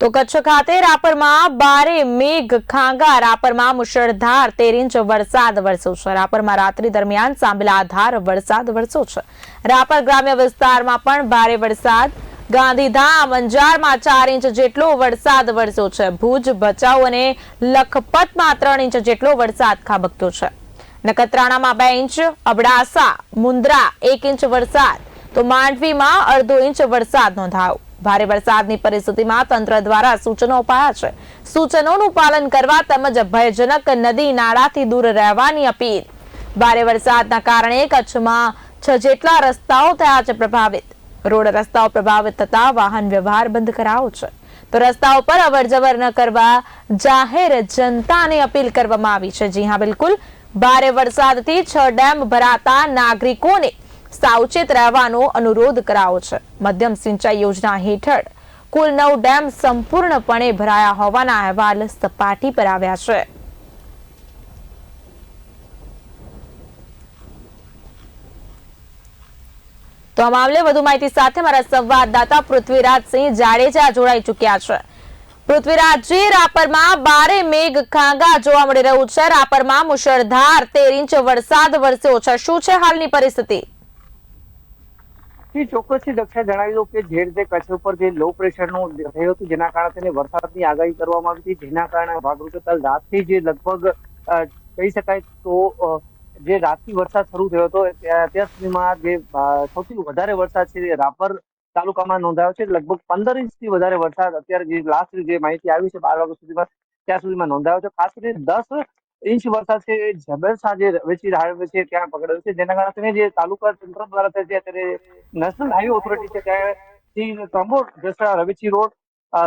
તો કચ્છ ખાતે રાપરમાં બારે મેઘ ખાંગા, રાપરમાં મુશળધાર તેર ઇંચ વરસાદ વરસ્યો છે. રાપરમાં રાત્રિ દરમિયાન સાંભલાધાર વરસાદ વરસ્યો છે. રાપર ગ્રામ્ય વિસ્તારમાં પણ ભારે વરસાદ. ગાંધીધામ, અંજારમાં ચાર ઇંચ જેટલો વરસાદ વરસ્યો છે. ભુજ, ભચાઉ અને લખપતમાં ત્રણ ઇંચ જેટલો વરસાદ ખાબક્યો છે. નખત્રાણામાં બે ઇંચ, અબડાસા મુન્દ્રા એક ઇંચ વરસાદ. તો માંડવીમાં અડધો ઇંચ વરસાદ નોંધાયો. ભારે વરસાદની પરિસ્થિતિમાં તંત્ર દ્વારા સૂચનો અપાયા છે. સૂચનોનું પાલન કરવા તેમજ ભયજનક નદી નાળાથી દૂર રહેવાની અપીલ. ભારે વરસાદના કારણે કચ્છમાં છ જેટલા રસ્તાઓ થયા છે પ્રભાવિત. રોડ રસ્તાઓ પ્રભાવિત થતા વાહન વ્યવહાર બંધ કરાયો છે. તો રસ્તાઓ પર અવરજવર ન કરવા જાહેર જનતાને અપીલ કરવામાં આવી છે. જી હા, બિલકુલ. ભારે વરસાદથી છ ડેમ ભરાતા નાગરિકોને સાવચેત રહેવાનો અનુરોધ કરાયો છે. મધ્યમ સિંચાઈ યોજના હેઠળ કુલ નવ ડેમ સંપૂર્ણપણે ભરાયા હોવાના અહેવાલ સપાટી પર આવ્યા છે. તો આ મામલે વધુ માહિતી સાથે મારા સંવાદદાતા પૃથ્વીરાજસિંહ જાડેજા જોડાઈ ચૂક્યા છે. પૃથ્વીરાજજી રાપરમાં બારે મેઘ ખાંગા જોવા મળી રહ્યું છે. રાપરમાં મુશળધાર તેર ઇંચ વરસાદ વરસ્યો છે. શું છે હાલની પરિસ્થિતિ? જી, ચોક્કસથી દક્ષા જણાવી દઉં કે જે રીતે કચ્છ ઉપર જે લો પ્રેશરનું થયું હતું, જેના કારણે તેને વરસાદની આગાહી કરવામાં આવી હતી, જેના કારણે ભાગરૂપે કાલ રાતથી જે લગભગ કહી શકાય તો જે રાતથી વરસાદ શરૂ થયો હતો ત્યાં- અત્યાર સુધીમાં જે સૌથી વધારે વરસાદ છે રાપર તાલુકામાં નોંધાયો છે, લગભગ પંદર ઇંચથી વધારે વરસાદ અત્યારે જે લાસ્ટ જે માહિતી આવી છે, બાર વાગ્યા સુધીમાં, ત્યાં સુધીમાં નોંધાયો છે. ખાસ કરીને દસ ઇંચ વરસાદ છે એ જબરસા જે રવેચી હાઈવે છે ત્યાં પકડ્યો છે, જેના કારણે જે તાલુકા તંત્ર દ્વારા જે અત્યારે નેશનલ હાઈવે ઓથોરિટી છે ત્યાંથી ત્રંબો જસરા રવેચી રોડ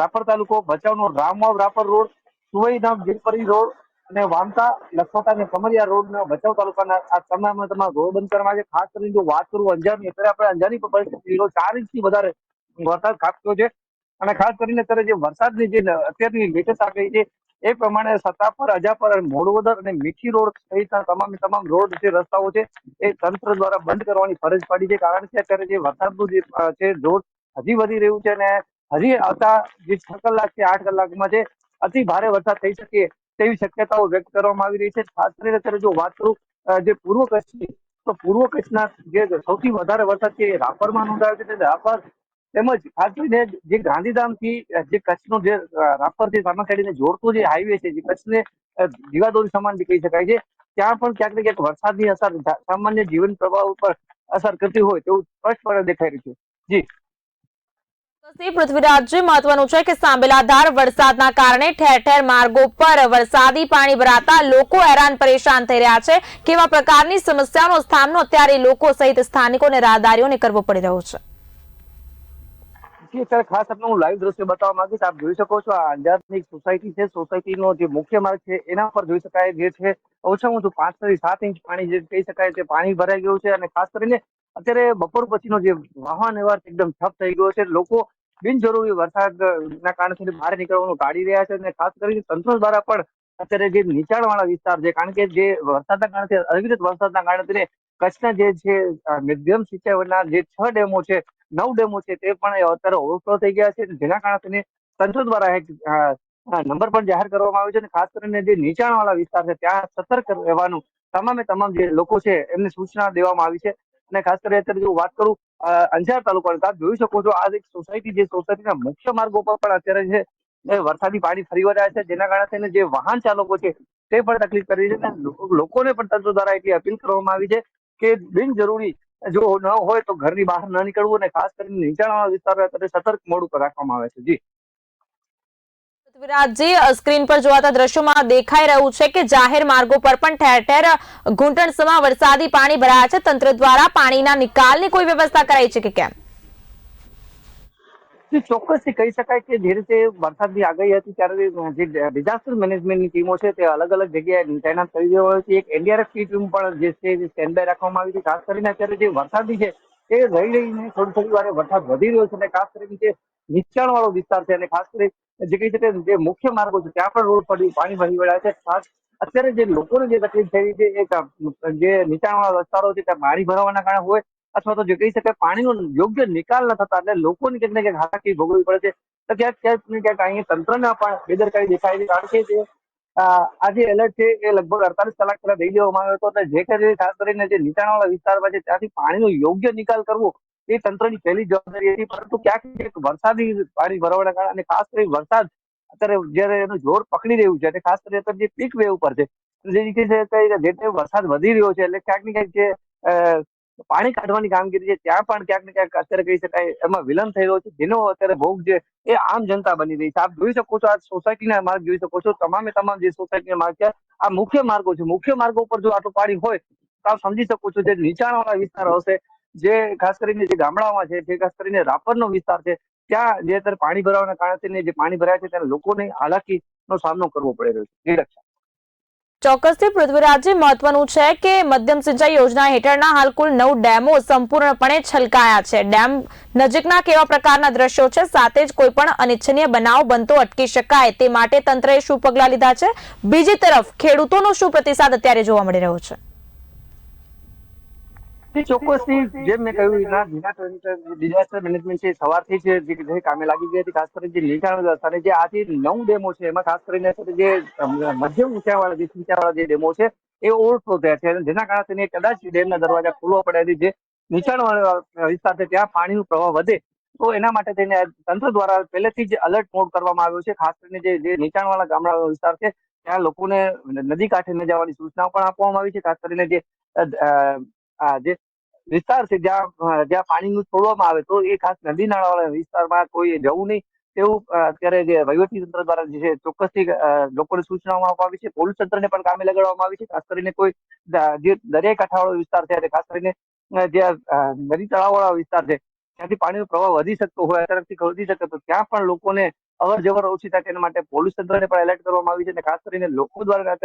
રાપર તાલુકો, ભચાઉનો રામવાવ રાપર રોડ, સુવઈધામ ગીરપરી રોડ અને વામતા લખોટા અને કમરિયા રોડ ના ભચાઉ તાલુકાના આ તમામ તમામ રોડ બંધ કરવામાં છે. ખાસ કરીને જો વાત કરું અંજારની, અત્યારે આપણે અંજારની પરિસ્થિતિ ચાર ઇંચથી વધારે વરસાદ ખાબક્યો છે. અને ખાસ કરીને અત્યારે જે વરસાદની જે અત્યારની લેટેસ્ટ આગાહી છે એ પ્રમાણે સત્તાપર અજાપર અને મોડવદર અને મીઠી રોડ સહિતના તમામ તમામ રોડ જે રસ્તાઓ છે, એ તંત્ર દ્વારા બંધ કરવાની ફરજ પાડી છે. કારણ કે અત્યારે જે વરસાદનું જે છે, જોર હજી વધી રહ્યું છે અને હજી આવતા જે છ કલાક છે આઠ કલાકમાં જે અતિ ભારે વરસાદ થઈ શકે તેવી શક્યતાઓ વ્યક્ત કરવામાં આવી રહી છે. ખાસ કરીને અત્યારે જો વાત કરું જે પૂર્વ કચ્છની, તો પૂર્વ કચ્છના જે સૌથી વધારે વરસાદ છે એ રાપરમાં નોંધાયો છે. રાપર તેમજ ખાસ કરીને જે ગાંધીધામથી જે કચ્છનો જે અ, રાપરથી સામાખેડીને જોડતો જે હાઈવે છે જે કચ્છને જીવાદોરી સમાન કહી શકાય છે ત્યાં પણ ક્યાંક ને ક્યાંક વરસાદની અસર સામાન્ય જીવન પ્રવાહ ઉપર અસર કરતી હોય તેવું સ્પષ્ટપણે દેખાઈ રહ્યું છે. જી. પૃથ્વીરાજજી મહત્વનું છે કે સાંબેલાધાર વરસાદના કારણે ઠેર ઠેર માર્ગો પર વરસાદી પાણી ભરાતા લોકો હેરાન પરેશાન થઈ રહ્યા છે. કેવા પ્રકારની સમસ્યાનો સામનો અત્યારે લોકો સહિત સ્થાનિકો અને રાહદારીઓને કરવો પડી રહ્યો છે. જી અત્યારે ખાસ આપને હું લાઈવ દ્રશ્ય બતાવવા માંગીશ. આપ જોઈ શકો છો આ અંજારની સોસાયટી છે. સોસાયટીનો જે મુખ્ય માર્ગ છે, એના પર જોઈ શકાય જે છે. ઓછામાં ઓછું પાંચથી સાત ઇંચ પાણી જે કહી શકાય છે, પાણી ભરાઈ ગયું છે અને ખાસ કરીને અત્યારે બપોર પછીનો જે વાહન વ્યવહાર એકદમ ઠપ થઈ ગયો છે. લોકો બિનજરૂરી વરસાદ ના કારણે બહાર નીકળવાનું ટાળી રહ્યા છે અને ખાસ કરીને તંત્ર દ્વારા પણ અત્યારે જે નીચાણવાળા વિસ્તાર છે, કારણ કે જે વરસાદના કારણે અવિરત વરસાદના કારણે કચ્છના જે છે મધ્યમ સિંચાઈના જે છ ડેમો છે નવ ડેમો છે, તે પણ અત્યારે ઓવરફ્લો થઈ ગયા છે. જેના કારણે તેને તંત્ર દ્વારા એક નંબર પણ જાહેર કરવામાં આવ્યો છે અને ખાસ કરીને જે નીચાણવાળા વિસ્તાર છે, ત્યાં સતર્ક રહેવાનું તમામે તમામ જે લોકો છે, એમને સૂચના દેવામાં આવી છે. અને ખાસ કરીને અત્યારે જો વાત કરું અંજાર તાલુકાની તો આપ જોઈ શકો છો, આ એક સોસાયટી જે સોસાયટીના મુખ્ય માર્ગો પર પણ અત્યારે છે એ વરસાદી પાણી ફરી વળ્યા છે, જેના કારણે થઈને જે વાહન ચાલકો છે, તે પણ તકલીફ કરી છે. અને લોકોને પણ તંત્ર દ્વારા એટલી અપીલ કરવામાં આવી છે કે બિનજરૂરી જો ન હોય તો ઘરની બહાર ન નીકળવું અને ખાસ કરીને નીચાણવાળા વિસ્તારો સતર્ક મોડું રાખવામાં આવે છે. જી. પૃથ્વીરાજજી સ્ક્રીન પર જોવાતા દ્રશ્યોમાં દેખાઈ રહ્યું છે કે જાહેર માર્ગો પર પણ ઠેર ઠેર ઘૂંટણસમાં વરસાદી પાણી ભરાયા છે. તંત્ર દ્વારા પાણીના નિકાલની કોઈ વ્યવસ્થા કરાઈ છે કે કેમ? ચોક્કસથી કહી શકાય કે જે રીતે વરસાદની આગાહી હતી ત્યારે જે ડિઝાસ્ટર મેનેજમેન્ટની ટીમો છે તે અલગ અલગ જગ્યાએ તૈનાત કરી દેવામાં છે એક એનડીઆરએફની ટીમ પણ જે છે સ્ટેન્ડ બાય રાખવામાં આવી છે ખાસ કરીને અત્યારે જે વરસાદી છે એ રહી રહીને થોડી થોડી વારે વરસાદ વધી રહ્યો છે અને ખાસ કરીને જે નીચાણ વાળો વિસ્તાર છે અને ખાસ કરી જે કહી શકાય જે મુખ્ય માર્ગો છે ત્યાં પણ રોડ પર પાણી ભરી વળ્યા છે. ખાસ અત્યારે જે લોકોને જે તકલીફ થઈ રહી છે, એક જે નીચાણવાળા વિસ્તારો છે ત્યાં પાણી ભરાવાના કારણે હોય અથવા તો જે કહી શકાય પાણીનો યોગ્ય નિકાલ ન થતા એટલે લોકોને ક્યાંક ને ક્યાંક હાલાકી ભોગવવી પડે છે. તો ક્યાંક ક્યાંક ક્યાંક અહીંયા તંત્રના પણ બેદરકારી દેખાય છે. કારણ કે જે આ જે એલર્ટ છે એ લગભગ અડતાલીસ કલાક પહેલા દઈ દેવામાં આવ્યો હતો એટલે જે કરીને ખાસ કરીને જે નીચાણવાળા વિસ્તારમાં છે ત્યાંથી પાણીનો યોગ્ય નિકાલ કરવો એ તંત્રની પહેલી જવાબદારી હતી. પરંતુ ક્યાંક ક્યાંક વરસાદી પાણી ભરવાના કારણે અને ખાસ કરી વરસાદ અત્યારે જયારે એનું જોર પકડી રહ્યું છે અને ખાસ કરીને અત્યારે જે પીક વેવ ઉપર છે જે રીતે વરસાદ વધી રહ્યો છે એટલે ક્યાંક ને ક્યાંક જે પાણી કાઢવાની કામગીરી છે, ત્યાં પણ ક્યાંક ને ક્યાંક અત્યારે કહી શકાય એમાં વિલંબ થઈ છે. જેનો અત્યારે ભોગ છે એ આમ જનતા બની રહી છે. આપ જોઈ શકો છો આ સોસાયટીના માર્ગ જોઈ શકો છો. તમામે તમામ જે સોસાયટીના માર્ગ છે, આ મુખ્ય માર્ગો છે. મુખ્ય માર્ગો ઉપર જો આટલું પાણી હોય, તો આપ સમજી શકો છો જે નીચાણવાળા વિસ્તાર હશે, જે ખાસ કરીને જે ગામડાઓમાં છે, જે ખાસ કરીને રાપરનો વિસ્તાર છે, ત્યાં જે અત્યારે પાણી ભરાવાના કારણે જે પાણી ભરાય છે, ત્યારે લોકોને હાલાકીનો સામનો કરવો પડી રહ્યો છે. જી રક્ષા ચોક્કસથી પૃથ્વીરાજે મહત્વનું છે કે મધ્યમ સિંચાઈ યોજના હેઠળના હાલ કુલ નવ ડેમો સંપૂર્ણપણે છલકાયા છે. ડેમ નજીકના કેવા પ્રકારના દ્રશ્યો છે? સાથે જ કોઈ પણ અનિચ્છનીય બનાવ બનતો અટકી શકાય તે માટે તંત્રએ શું પગલાં લીધા છે? બીજી તરફ ખેડૂતોનો શું પ્રતિસાદ અત્યારે જોવા મળી રહ્યો છે? ચોક્કસથી જેમ મેં કહ્યું ડિઝાસ્ટર મેનેજમેન્ટ છે સવારથી જ જે કામે લાગી ગઈ હતી ખાસ કરીને જે નીચાણ અને જે આજે નવ ડેમો છે એમાં ખાસ કરીને જે મધ્યમ ઊંચાઈવાળા જે સિંચાઈવાળા જે ડેમો છે એ ઓવરફ્લો થયા છે. જેના કારણે તેને કદાચ ડેમના દરવાજા ખુલવા પડ્યા છે જે નીચાણવાળા વિસ્તાર છે ત્યાં પાણીનો પ્રવાહ વધે તો એના માટે તેને તંત્ર દ્વારા પહેલેથી જ અલર્ટ મોડ કરવામાં આવ્યો છે. ખાસ કરીને જે જે નીચાણવાળા ગામડા વિસ્તાર છે ત્યાં લોકોને નદી કાંઠે ન જવાની સૂચના પણ આપવામાં આવી છે. ખાસ કરીને જે જે વિસ્તાર છે જ્યાં જ્યાં પાણીનું છોડવામાં આવે તો એ ખાસ નદી નાળાવાળા વિસ્તારમાં કોઈ જવું નહીં. તેવું અત્યારે જે વહીવટી તંત્ર દ્વારા જે છે ચોક્કસથી લોકોને સૂચનાઓ આપવામાં આવી છે. પોલીસ તંત્રને પણ કામે લગાડવામાં આવી છે. ખાસ કરીને કોઈ જે દરિયાઈ કાંઠાવાળો વિસ્તાર છે, ખાસ કરીને જે નદી તળાવવાળા વિસ્તાર છે, ત્યાંથી પાણીનો પ્રવાહ વધી શકતો હોય અચાનકથી વધી શકે તો ત્યાં પણ લોકોને અવર જવર ઓછી થાય તેના માટે પોલીસ તંત્રને પણ એલર્ટ કરવામાં આવી છે અને ખાસ કરીને લોકો દ્વારા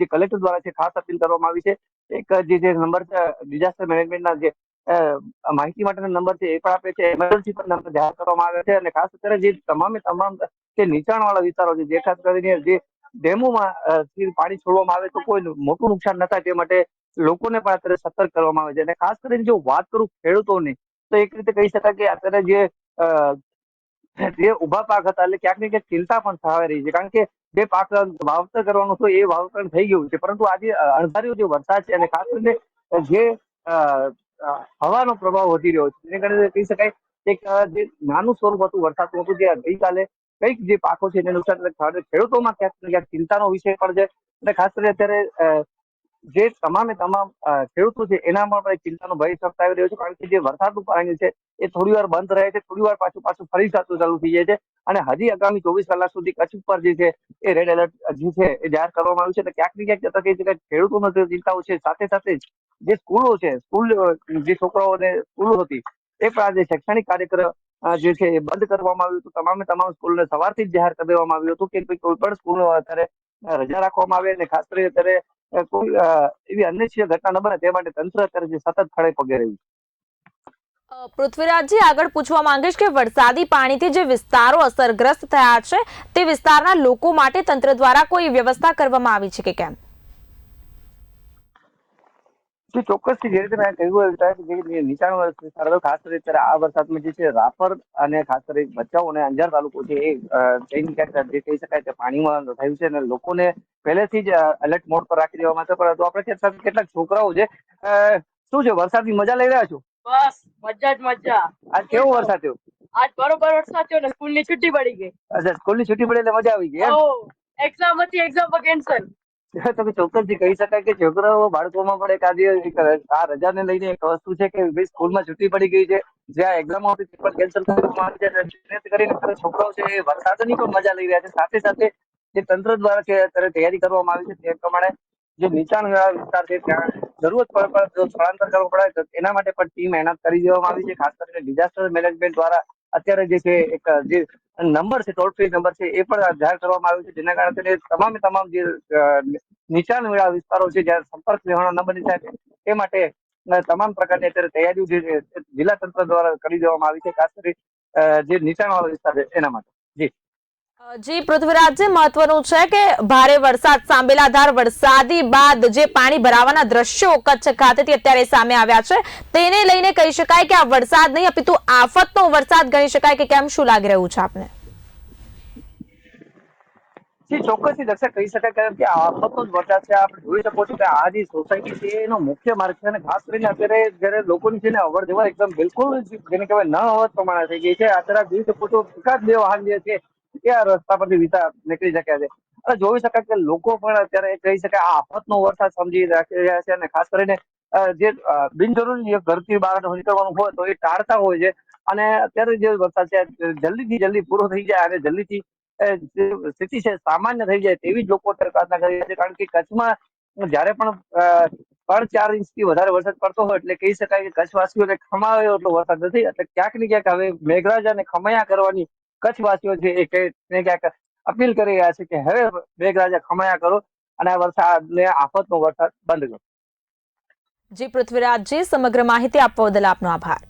જે કલેક્ટર દ્વારા છે, ખાસ અપીલ કરવામાં આવી છે. એક, જે નંબર છે, ડિઝાસ્ટર મેનેજમેન્ટના જે માહિતી માટેનો નંબર છે, એ પણ આપે છે. એમરજન્સી પણ નંબર જાહેર કરવામાં આવે છે અને ખાસ અત્યારે જે તમામે, તમામ જે નીચાણવાળા વિસ્તારો છે, જે ખાસ કરીને જે ડેમોમાં પાણી છોડવામાં આવે તો કોઈ મોટું નુકસાન ન થાય તે માટે લોકોને પણ અત્યારે સતર્ક કરવામાં આવે છે. અને ખાસ કરીને જો વાત કરું ખેડૂતોની, તો એક રીતે કહી શકાય કે અત્યારે જે જે ઊભા પાક હતા એટલે ક્યાંક ને ક્યાંક ચિંતા પણ થવા રહી છે. કારણ કે જે પાક વાવતર કરવાનું હતું એ વાવતર થઈ ગયું છે. પરંતુ આજે અણધાર્યો જે વરસાદ છે અને ખાસ કરીને જે હવાનો પ્રભાવ વધી રહ્યો છે. એને કારણે કહી શકાય એક જે નાનું સ્વરૂપ હતું, વરસાદનું હતું, જે ગઈકાલે કંઈક જે પાકો છે એને નુકસાન. ખેડૂતોમાં ક્યાંક ને ક્યાંક ચિંતાનો વિષય પણ છે. અને ખાસ કરીને અત્યારે જે તમામે તમામ ખેડૂતો છે એનામાં પણ ચિંતાનો ભય સર્જાઈ રહ્યો છે, કારણ કે જે વરસાદનું પાણી છે, એ થોડી વાર બંધ રહે છે, થોડી વાર પાછું પાછું ફરી સાચું ચાલુ થઈ જાય છે. અને હજી આગામી ચોવીસ કલાક સુધી કચ્છ ઉપર જે છે, એ રેડ એલર્ટ જે છે, એ જાહેર કરવામાં આવ્યું છે. ક્યાંક ને ક્યાંક જતા કહી શકાય ખેડૂતોનો જે ચિંતાઓ છે, સાથે સાથે જ જે સ્કૂલો છે, સ્કૂલ, જે છોકરાઓને સ્કૂલો હતી, એ પણ આજે શૈક્ષણિક કાર્યક્રમ જે છે, એ બંધ કરવામાં આવ્યું હતું. તમામે તમામ સ્કૂલને સવારથી જ જાહેર કરી આવ્યું હતું કે કોઈ પણ સ્કૂલ અત્યારે રજા રાખવામાં આવે અને ખાસ કરીને અત્યારે કોઈ એવી અનિચ્છનીય ઘટના ન બને તે માટે તંત્ર અત્યારે જે સતત ખડે પગે રહ્યું પૃથ્વીરાજજી આગળ પૂછવા માંગીશ કે વરસાદી પાણીથી જે વિસ્તારો અસરગ્રસ્ત થયા છે તે વિસ્તારના લોકો માટે તંત્ર દ્વારા કોઈ વ્યવસ્થા કરવામાં આવી છે કે કેમ? જે ચોક્કસથી જે રીતે મેં કહ્યું જે નીચાણ વિસ્તારો ખાસ કરીને અત્યારે આ વરસાદમાં જે છે રાપર અને ખાસ કરી ભચાઉ અને અંજાર તાલુકો છે એ ક્યાંક જે કહી શકાય કે પાણીમાં થયું છે અને લોકોને પહેલેથી જ એલર્ટ મોડ પર રાખી દેવામાં આવ્યા પરંતુ આપણે કેટલાક કેટલાક છોકરાઓ છે શું છે વરસાદની મજા લઈ રહ્યા છો? બસ મજા જ મજા. આજ કેવો વરસાદ થયો? આજ બરોબર વરસાદ થયો ને સ્કૂલની છૂટી પડી ગઈ. અચ્છા સ્કૂલની છૂટી પડી એટલે મજા આવી ગઈ એક્ઝામ હતી એક્ઝામ પર કેન્સલ તમે ચોક્કસથી કહી શકાય કે છોકરાઓ બાળકોમાં પણ એક આજે આ રજાને લઈને એક વસ્તુ છે કે ભાઈ સ્કૂલમાં છૂટી પડી ગઈ છે જ્યાં એક્ઝામ આવતી તે પણ કેન્સલ કરવામાં આવી છે કરીને છોકરાઓ છે એ વરસાદની પણ મજા લઈ રહ્યા છે. સાથે સાથે જે તંત્ર દ્વારા છે અત્યારે તૈયારી કરવામાં આવી છે તે પ્રમાણે જે નીચાણ વિસ્તાર છે ત્યાં જરૂરત પડે જો સ્થળાંતર કરવું પડે તો એના માટે પણ ટીમ એનાત કરી દેવામાં આવી છે. ખાસ કરીને ડિઝાસ્ટર મેનેજમેન્ટ દ્વારા અત્યારે જે છે એક જે નંબર છે ટોલ ફ્રી નંબર છે એ પણ જાહેર કરવામાં આવ્યો છે જેના કારણે તમામે તમામ જે અ, નીચાણ વાળા વિસ્તારો છે જ્યાં સંપર્ક રહેવાનો ન બની શકે એ માટે તમામ પ્રકારની અત્યારે તૈયારીઓ જે જિલ્લા તંત્ર દ્વારા કરી દેવામાં આવી છે ખાસ કરી જે નીચાણવાળો વિસ્તાર છે એના માટે. જી. જી પૃથ્વીરાજજી મહત્વનું છે કે ભારે વરસાદ, સાંબેલાધાર વરસાદી બાદ જે પાણી ભરાવાના દ્રશ્યો કચ્છ ખાતેથી અત્યારે સામે આવ્યા છે, તેને લઈને કહી શકાય કે આ વરસાદ નહીં, અપિતુ આફતનો વરસાદ ગણી શકાય કે કેમ? શું લાગી રહ્યું છે આપને? જી, ચોક્કસથી દર્શક કહી શકાય કારણ કે આફતનો જ વરસાદ છે. આપણે જોઈ શકો છો કે આ જે સોસાયટી છે, એનો મુખ્ય માર્ગ છે અને ખાસ કરીને અત્યારે જ્યારે લોકોની છે અવર જવર એકદમ બિલકુલ જેને કહેવાય ન અવત પ્રમાણે થઈ ગઈ છે. અત્યારે જોઈ શકો છો એકાદ બે વાહન જે છે એ આ રસ્તા પરથી વિતા નીકળી શક્યા છે. અને જોઈ શકાય કે લોકો પણ અત્યારે કહી શકાય આ આફતનો વરસાદ સમજી રાખી રહ્યા છે અને ખાસ કરીને જે બિનજરૂરી ઘરથી બહાર નીકળવાનું હોય તો એ ટાળતા હોય છે. અને અત્યારે જે વરસાદ છે, જલ્દીથી જલ્દી પૂરો થઈ જાય અને જલ્દીથી સ્થિતિ છે સામાન્ય થઈ જાય તેવી જ લોકો પ્રાર્થના કરી રહ્યા છે. કારણ કે કચ્છમાં જ્યારે પણ ત્રણ ચાર ઇંચથી વધારે વરસાદ પડતો હોય એટલે કહી શકાય કે કચ્છવાસીઓને ખમાવે એટલો વરસાદ નથી. એટલે ક્યાંક ને ક્યાંક હવે મેઘરાજાને ખમૈયા કરવાની કચ્છવાસીઓ છે એ ક્યાંક અપીલ કરી રહ્યા છે કે હવે મેઘરાજા ખમણ્યા કરો અને આ વરસાદને આફતનો વરસાદ બંધ કરો. જી પૃથ્વીરાજજી, સમગ્ર માહિતી આપવા બદલ આપનો આભાર.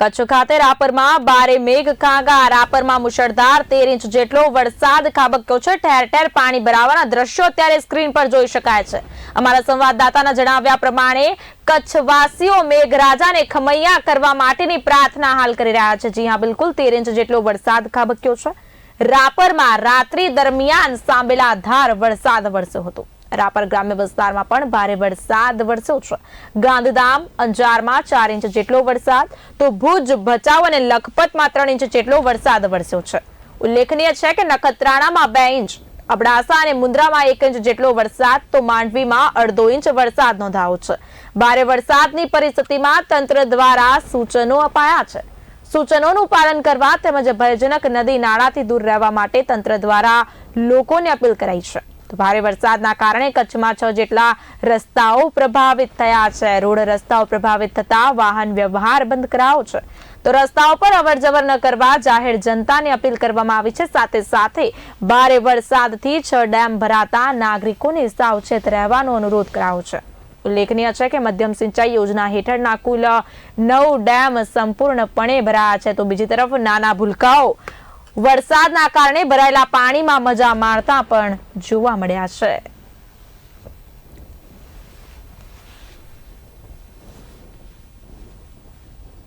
કચ્છ ખાતે રાપરમાં બારે મેઘ કાંગા રાપરમાં મુશળધાર તેર ઇંચ જેટલો વરસાદ ખાબક્યો છે. ઠેર ઠેર પાણી ભરાવાના દ્રશ્યો અત્યારે સ્ક્રીન પર જોઈ શકાય છે. અમારા સંવાદદાતાના જણાવ્યા પ્રમાણે કચ્છવાસીઓ મેઘરાજાને ખમૈયા કરવા માટેની પ્રાર્થના હાલ કરી રહ્યા છે. જી હા, બિલકુલ તેર ઇંચ જેટલો વરસાદ ખાબક્યો છે. રાપરમાં રાત્રિ દરમિયાન સાંબેલાધાર વરસાદ વરસ્યો હતો. રાપર ગ્રામ્ય વિસ્તારમાં પણ ભારે વરસાદ વરસ્યો છે. ગાંધીધામ, અંજારમાં ચાર ઇંચ જેટલો વરસાદ, તો ભુજ, ભચાઉ અને લખપતમાં ત્રણ ઇંચ જેટલો વરસાદ વરસ્યો છે. ઉલ્લેખનીય છે કે નખત્રાણામાં બે ઇંચ, અબડાસા અને મુન્દ્રામાં એક ઇંચ જેટલો વરસાદ, તો માંડવીમાં અડધો ઇંચ વરસાદ નોંધાયો છે. ભારે વરસાદની પરિસ્થિતિમાં તંત્ર દ્વારા સૂચનો અપાયા છે. સૂચનોનું પાલન કરવા તેમજ ભયજનક નદી નાળાથી દૂર રહેવા માટે તંત્ર દ્વારા લોકોને અપીલ કરાઈ છે. તો ભારે વરસાદના કારણે કચ્છમાં છ જેટલા રસ્તાઓ પ્રભાવિત થયા છે. રોડ રસ્તાઓ પ્રભાવિત થતા વાહન વ્યવહાર બંધ કરાયો છે. તો રસ્તાઓ પર અવરજવર ન કરવા જાહેર જનતાને અપીલ કરવામાં આવી છે. સાથે સાથે ભારે વરસાદથી છ ડેમ ભરાતા નાગરિકોને સાવચેત રહેવાનો અનુરોધ કરાયો છે. ઉલ્લેખનીય છે કે મધ્યમ સિંચાઈ યોજના હેઠળના કુલ નવ ડેમ સંપૂર્ણપણે ભરાયા છે. તો બીજી તરફ નાના ભૂલકાઓ વરસાદના કારણે ભરાયેલા પાણીમાં મજા માણતા પણ જોવા મળ્યા છે.